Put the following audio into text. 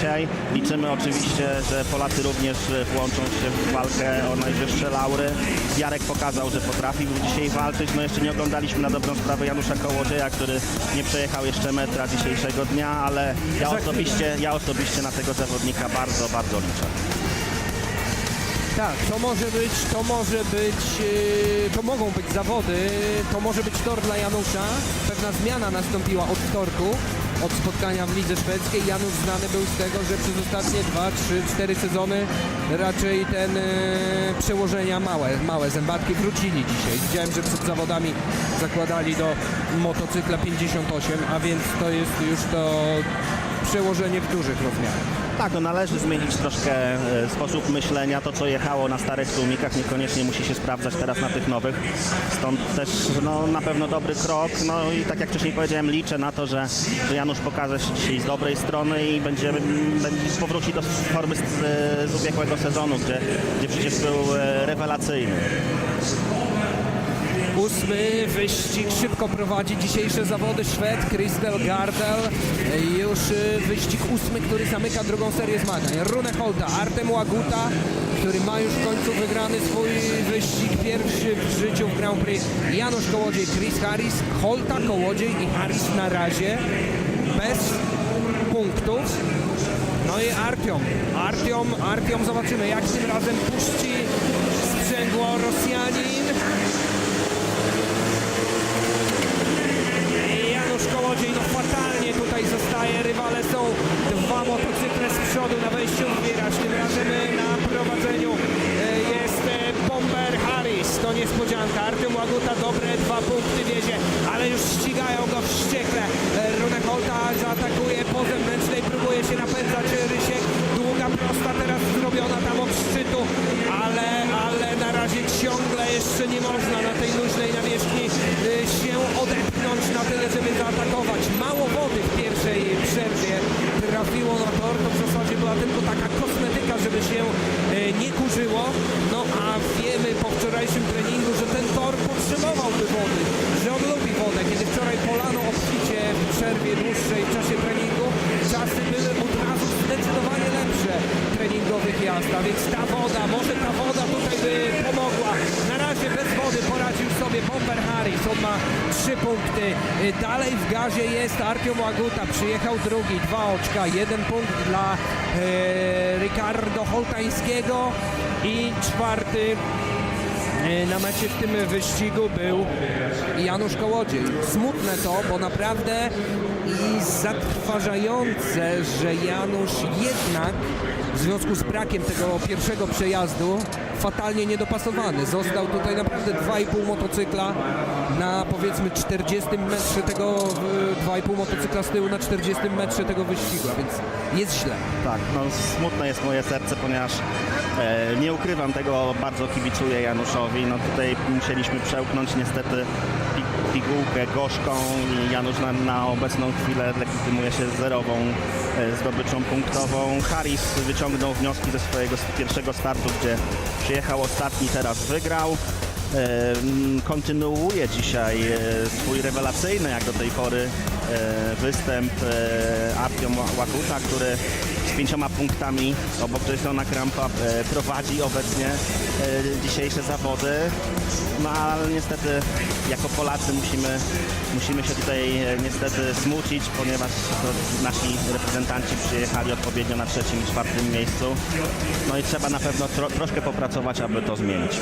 dzisiaj. Liczymy oczywiście, że Polacy również e, włączą się w walkę o najwyższe laury. Jarek pokazał, że potrafił dzisiaj walczyć. No jeszcze nie oglądaliśmy na dobrą sprawę Janusza Kołodzieja, który nie przejechał jeszcze metra dzisiejszego dnia, ale ja osobiście, ja osobiście na tego zawodnika bardzo, bardzo liczę. Tak, to może być, to może być, yy, to mogą być zawody, to może być tor dla Janusza. Pewna zmiana nastąpiła od wtorku, od spotkania w lidze szwedzkiej. Janusz znany był z tego, że przez ostatnie 2, 3, 4 sezony raczej ten yy, przełożenia małe, małe zębatki wrócili dzisiaj. Widziałem, że przed zawodami zakładali do motocykla 58, a więc to jest już to przełożenie w dużych rozmiarach. Tak, no należy zmienić troszkę e, sposób myślenia. To, co jechało na starych tłumikach, niekoniecznie musi się sprawdzać teraz na tych nowych. Stąd też no, na pewno dobry krok. No i tak jak wcześniej powiedziałem, liczę na to, że, że Janusz pokaże się dzisiaj z dobrej strony i będzie, będzie powróci do formy z, e, z ubiegłego sezonu, gdzie, gdzie przecież był e, rewelacyjny. Ósmy wyścig szybko prowadzi dzisiejsze zawody Szwed Kristel Gardel. Już y, wyścig ósmy, który zamyka drugą serię zmagań. Rune Holta, Artem Łaguta, który ma już w końcu wygrany swój wyścig pierwszy w życiu w Grand Prix. Janusz Kołodziej, Chris Harris, Holta, Kołodziej i Harris na razie bez punktów. No i Artiom. Artiom, Artiom zobaczymy jak tym razem puści sprzęgło Rosjanin. Janusz Kołodziej, no fatalnie tutaj zostaje. Rywale są dwa motocykle z przodu na wejściu w wiraż. Tym razem na prowadzeniu e, jest e, Bomber Harris. To niespodzianka. Artem Łaguta dobre dwa punkty wiezie, ale już ścigają tyle, żeby zaatakować. Mało wody w pierwszej przerwie trafiło na tor, to w zasadzie była tylko taka kosmetyka, żeby się trzy punkty. Y, Dalej w gazie jest Artiom Łaguta, przyjechał drugi, dwa oczka, jeden punkt dla e, Ricardo Holtańskiego i czwarty E, na mecie w tym wyścigu był Janusz Kołodziej. Smutne to, bo naprawdę i zatrważające, że Janusz jednak w związku z brakiem tego pierwszego przejazdu fatalnie niedopasowany. Został tutaj naprawdę 2,5 motocykla na powiedzmy 40 metrze tego, e, 2,5 motocykla z tyłu na 40 metrze tego wyścigu, więc jest źle. Tak, no smutne jest moje serce, ponieważ e, nie ukrywam tego, bardzo kibicuję Januszowi. No tutaj musieliśmy przełknąć niestety pi- pigułkę gorzką i Janusz na, na obecną chwilę legitymuje się zerową e, zdobyczą punktową. Harris wyciągnął wnioski ze swojego pierwszego startu, gdzie przyjechał ostatni, teraz wygrał. Kontynuuje dzisiaj e, swój rewelacyjny jak do tej pory e, występ e, Artiom Ła- Łakuta, który z pięcioma punktami obok Jasona Krampa prowadzi obecnie dzisiejsze zawody. No ale niestety jako Polacy musimy, musimy się tutaj niestety smucić, ponieważ nasi reprezentanci przyjechali odpowiednio na trzecim i czwartym miejscu. No i trzeba na pewno tro, troszkę popracować, aby to zmienić.